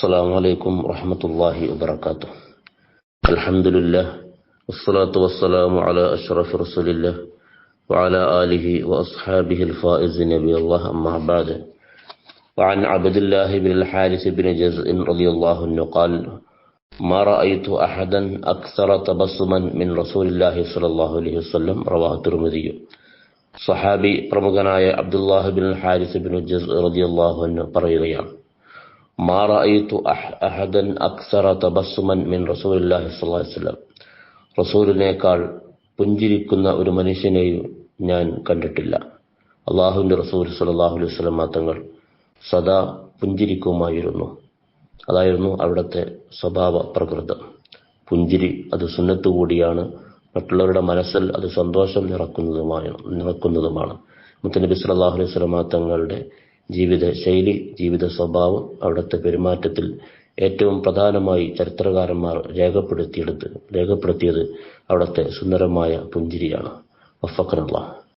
السلام عليكم ورحمة الله وبركاته الحمد لله والصلاة والسلام على أشرف رسول الله وعلى آله وأصحابه الفائز نبي الله أما بعد وعن عبد الله بن الحارث بن جزء رضي الله عنه قال ما رأيت أحدا أكثر تبسما من رسول الله صلى الله عليه وسلم رواه الترمذي സഹാബി പ്രമുഖനായ Abdullah bin Haris bin ജസ് റളിയല്ലാഹു അൻഹു പറയുകയാണ് മാ أكثر അഹദൻ അക്സറ തബസ്സുമൻ മിൻ صلى الله അലൈഹി വസല്ലം റസൂലിനേക്കാൾ പുഞ്ചിരിക്കുന്ന ഒരു മനുഷ്യനെയും ഞാൻ കണ്ടിട്ടില്ല. അള്ളാഹുവിന്റെ റസൂൽ സലാഹു അലൈഹി വസല്ലം തങ്ങൾ സദാ പുഞ്ചിരിക്കുമായിരുന്നു. അതായിരുന്നു അവിടുത്തെ സ്വഭാവ പ്രകൃതം. പുഞ്ചിരി അത് സുന്നത്ത് കൂടിയാണ്. മറ്റുള്ളവരുടെ മനസ്സിൽ അത് സന്തോഷം നിറക്കുന്നതുമാണ് നിറക്കുന്നതുമാണ്. മുത്തനബി സല്ലല്ലാഹു അലൈഹി വസല്ലം തങ്ങളുടെ ജീവിത ശൈലി ജീവിത സ്വഭാവം അവിടുത്തെ പെരുമാറ്റത്തിൽ ഏറ്റവും പ്രധാനമായി ചരിത്രകാരന്മാർ രേഖപ്പെടുത്തിയെടുത്ത് രേഖപ്പെടുത്തിയത് അവിടുത്തെ സുന്ദരമായ പുഞ്ചിരിയാണ്. വഫക്കനല്ലാഹ്.